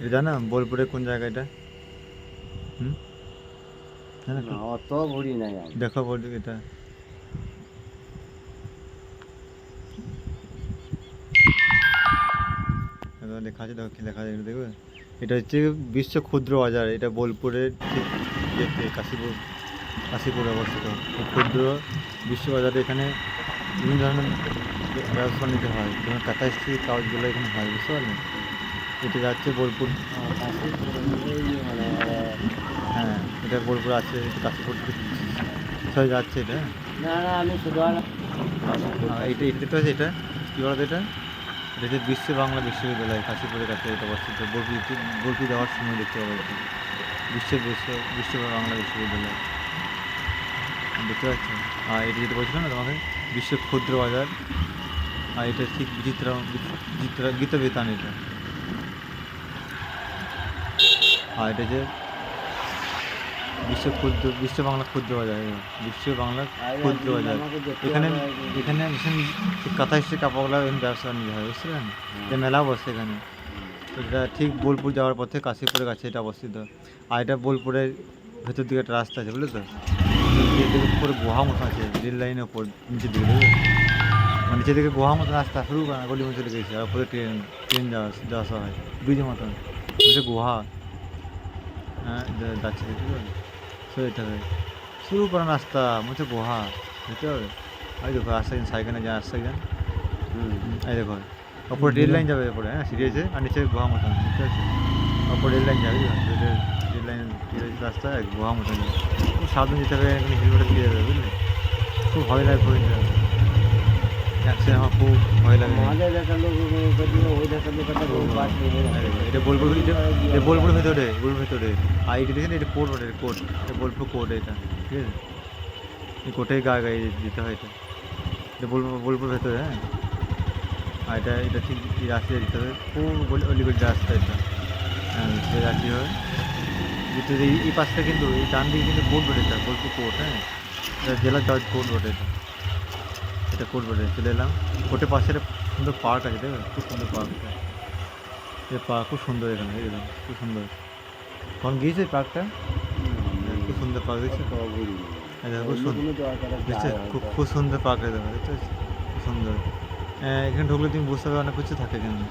এটা জানো বোলপুরে কোন জায়গা এটা? হুম? জানো অত ঘুরি নাই দেখো বল এটা। লেখা আছে দেখো কি লেখা আছে দেখবে? এটা হচ্ছে বিশ্ব ক্ষুদ্র বাজার এটা বোলপুরের কাশীপুর কাশীপুরে অবস্থিত। ক্ষুদ্র বিশ্ব বাজারে এখানে বিভিন্ন ধরনের ব্যবসা নিতে হয়। যেমন স্ত্রী কাগজগুলো এখানে হয় বুঝতে পারলেন এটা যাচ্ছে বোলপুর। হ্যাঁ এটা বোলপুর আছে কাশীপুর। সবাই যাচ্ছে এটা? হ্যাঁ না না আমি শুধু আর আর এইটা এটা দেখতে পাচ্ছি এটা? কী বলতো এটা? এটা হচ্ছে বিশ্ব বাংলা বিশ্ববিদ্যালয় কাশীপুরের কাছে এটা অবস্থিত। বলপি বলপি যাওয়ার সময় দেখতে পাবো এটা। বিশ্ব বিশ্ব বিশ্ব বাংলা বিশ্ববিদ্যালয়। দেখতে পাচ্ছ? আর এটা যেটা বলছিলাম না তোমাকে? বিশ্ব ক্ষুদ্র বাজার। আর এটা ঠিক বিচিত্র বিচিত্র গীত বেতান এটা। আর এটা যে বিশ্ব ক্ষুদ্র বিশ্ব বাংলা ক্ষুদ্র বাজার। বিশ্ব বাংলা ক্ষুদ্র বাজার। এখানে। এখানে ভীষণ কাঁথা হিসেবে কাপড়গুলো এখানে ব্যবসা বাণিজ্য হয় পারলেন? এটা মেলা বসে এখানে। তো এটা ঠিক বোলপুর যাওয়ার পথে কাশীপুরের কাছে এটা অবস্থিত। আর এটা বোলপুরের ভেতর দিকে একটা রাস্তা আছে বুঝলে তো উপরে গুহা মতো আছে রেল লাইনের ওপর নিচের দিকে বুঝলে মানে নিচের দিকে গুহা মতো রাস্তা শুরু করে গলি মতো চলে গেছে আর উপরে ট্রেন ট্রেন যাওয়া যাওয়া হয় ব্রিজের মতন। গুহা যা- যাচ্ছে বুঝতে পারলেন সো এটা হয় শুরু করা রাস্তা মধ্যে গুহা বুঝতে হবে ওই দেখো রাস্তা সাইকেলে যান রাস্তায় যান হুম। এই দেখো ওপরে রেল লাইন যাবে ওপরে হ্যাঁ সিঁড়ি আর নিচে গুহা মতন বুঝতে পারছি? ওপরে রেল লাইন যাবে রেল লাইন রাস্তা এক গুহা মতন যাবে। খুব সাবধান যেতে হবে এখানে হেলমেটে দিয়ে যাবে বুঝলে? খুব ভয় লাগে খুব অ্যাক্সিডেন্ট আমার খুব ভয় লাগে। আমাদের দেখার লোক ওই ওই দেখার লোক একটা বাস নিয়ে এই যাবে। দেখো, এটা বোলপুর এটা বোলপুর ভেতরে বোলপুর ভেতরে আর এটা দেখেন এটা কোর্ট ওটা কোর্ট। এটা বোলপুর কোর্ট এটা ঠিক আছে? এই কোর্টের গায়ে গায়ে যেতে হয় এটা। এটা বোলপুর বোলপুর ভেতরে হ্যাঁ? আর এটা এটা ঠিক রাস্তায় যেতে হবে। খুব অলিগলি রাস্তা এটা। হ্যাঁ সে হয়। যেতে এই পাশটা কিন্তু এই ডান দিকে কিন্তু কোর্ট রোড এটা বোলপুর কোর্ট হ্যাঁ? জেলা জজ কোর্ট রোড এটা। এটা রোডে চলে এলাম। কোর্টের পাশে একটা সুন্দর পার্ক আছে দেখবে খুব সুন্দর পার্ক এই পার্ক খুব সুন্দর এখানে দেখুন খুব সুন্দর। কখন গিয়েছে পার্কটা খুব সুন্দর পার্ক দেখছ দেখো খুব সুন্দর আছে, খুব খুব সুন্দর পার্ক দেখো দেখছ খুব সুন্দর। আহ, এখানে ঢুকলে তুমি বুঝতে পারবে অনেক কিছু থাকে এখানে।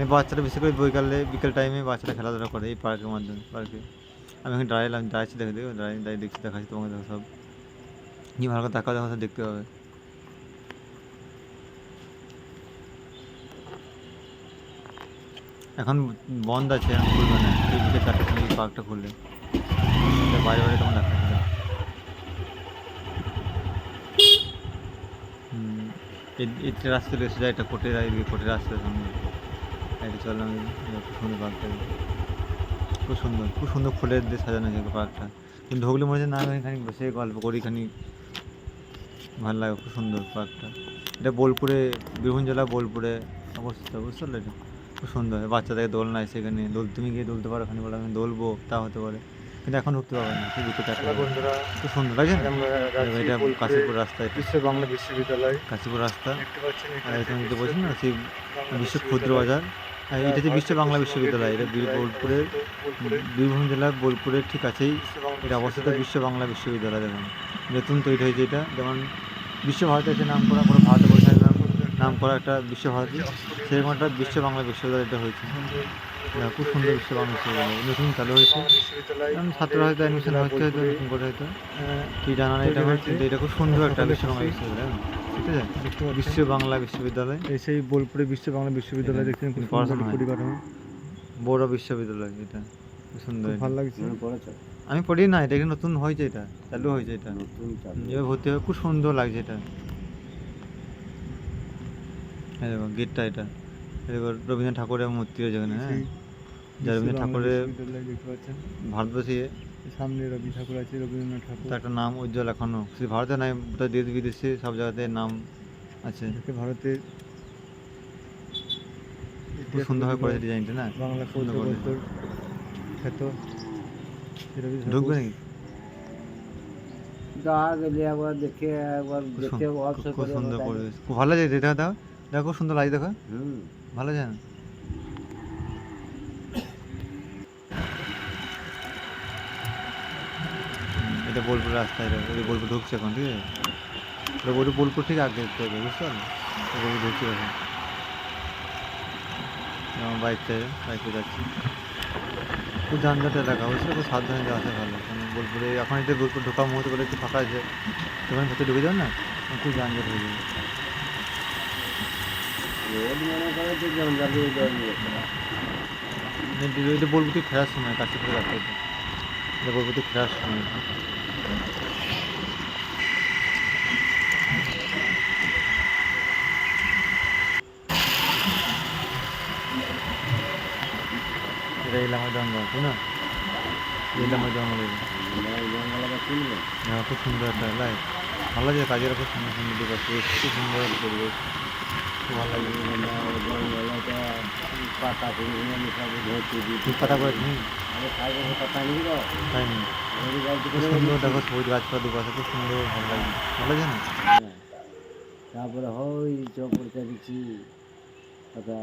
এই বাচ্চারা বেশি করে বিকালে বিকেল টাইমে বাচ্চারা খেলাধুলা করে এই পার্কের মাধ্যমে পার্কে আমি এখানে দাঁড়াইলাম দাঁড়াচ্ছি দেখে দেখো দাঁড়িয়ে দাঁড়িয়ে দেখছি দেখাচ্ছি তোমাকে দেখো সব। কি ভালো করে দেখো সব দেখতে পাবে। এখন বন্ধ আছে এখন খুলবে না। এই বিকেল চারটের সময় এই পার্কটা খুললে বাইরে বাইরে তখন দেখা যাবে? এই- রাস্তা চলে এসে যায় এটা কোটের কোটের রাস্তার সামনে। এটা চললাম সুন্দর পার্কটা খুব সুন্দর খুব সুন্দর ফুলের দিয়ে সাজানো আছে পার্কটা কিন্তু ঢুকলে মনে হচ্ছে না আমি এখানে বসে গল্প করি খানি ভালো লাগে, খুব সুন্দর পার্কটা এটা বোলপুরে, বীরভূম জেলা বোলপুরে অবস্থিত, বুঝতে পারলে? সুন্দর। বাচ্চাদের দোলনা আছে সেখানে। দোল তুমি গিয়ে দুলতে পারো ওখানে বলে আমি দোলবো তা হতে পারে। কিন্তু এখন ঢুকতে পারবে না সেই দুটো চারটে বন্ধুরা খুব সুন্দর লাগে এটা কাশীপুর রাস্তা বিশ্ব বাংলা বিশ্ববিদ্যালয়। কাশীপুর রাস্তা। আর এখানে যে যেটা বলছি না সেই বিশ্ব ক্ষুদ্র বাজার। আর এটা হচ্ছে বিশ্ব বাংলা বিশ্ববিদ্যালয় এটা বোলপুরের বীরভূম জেলার বোলপুরের ঠিক আছেই এটা অবস্থিত বিশ্ব বাংলা বিশ্ববিদ্যালয় দেখুন। নতুন তৈরি হয়েছে এটা। যেমন বিশ্বভারতী আছে নাম করা পুরো ভারতবর্ষের নাম করা একটা বিশ্বভারতী সেরকম একটা বিশ্ব বাংলা বিশ্ববিদ্যালয় এটা হয়েছে। হ্যাঁ, খুব সুন্দর বিশ্ব বাংলা বিশ্ববিদ্যালয়। নতুন চালু হয়েছে। ছাত্ররা হয়তো অ্যাডমিশন হচ্ছে হয়তো নতুন করে হয়তো কি জানা নেই এটা কিন্তু এটা খুব সুন্দর একটা বিশ্ব বাংলা বিশ্ববিদ্যালয় হ্যাঁ, ঠিক আছে? বিশ্ব বাংলা বিশ্ববিদ্যালয়। এই সেই বোলপুরে বিশ্ব বাংলা বিশ্ববিদ্যালয় দেখছেন পড়াশোনা পরিকাঠামো। বড় বিশ্ববিদ্যালয় এটা সুন্দর ভালো লাগছে। আমি পড়ি না এটা নতুন হয়েছে এটা? চালু হয়েছে এটা। নতুন এবার ভর্তি হবে খুব সুন্দর লাগছে এটা। দেখো গেটটা এটা। দেখো রবীন্দ্রনাথ ঠাকুরের মূর্তি রয়েছে এখানে হ্যাঁ? যা রবীন্দ্রনাথ ঠাকুরের দেখতে পাচ্ছেন। ভারতবর্ষে সামনে রবি ঠাকুর আছে রবীন্দ্রনাথ ঠাকুর। তার একটা নাম উজ্জ্বল এখনও। শুধু ভারতে নাই গোটা দেশ বিদেশে সব জায়গাতে নাম আছে। যাকে ভারতের খুব সুন্দরভাবে করেছে ডিজাইনটা না? বাংলা সুন্দর করে। খ্যাত ঢুকবে নাকি? যা গেলে একবার দেখে একবার খুব সুন্দর- করে খুব ভালো লাগে দেখো দেখো সুন্দর লাগছে দেখো। ভালো জান। এটা বোলপুর রাস্তা এটা এটা বোলপুর ঢুকছে এখন ঠিক আছে? এটা বোলপুর বোলপুর ঠিক আগে দেখতে হবে বুঝতে পারলে? বলব ঢুকছে এখন। আমার বাইকটা বাইকে যাচ্ছি। খুব যানজট এলাকা বুঝছ খুব সাবধানে যাওয়া আসা ভালো। কারণ বোলপুরে এখন এটা বোলপুর ঢোকা মুহূর্তে বলে একটু ফাঁকা আছে। সেখানে ভেতরে ঢুকে যাও না খুব যানজট হয়ে যাবে। বোলপুর থেকে ফেরার সময়, কাছে রাখতে এটা বোলপুর থেকে ফেরার সময়। তাই হ্যাঁ খুব সুন্দর একটা লাইট ভালো লাগে কাজের খুব সুন্দর সুন্দর খুব সুন্দর পরিবেশ। পাতা করে নি আরে খাই বসে পাতা তো তাই নি সুন্দর দেখো সবুজ। গাছপালা দুপাশে খুব সুন্দর ভালো লাগে ভালো লাগে না তারপরে হই চোখ পড়তে দিচ্ছি। কথা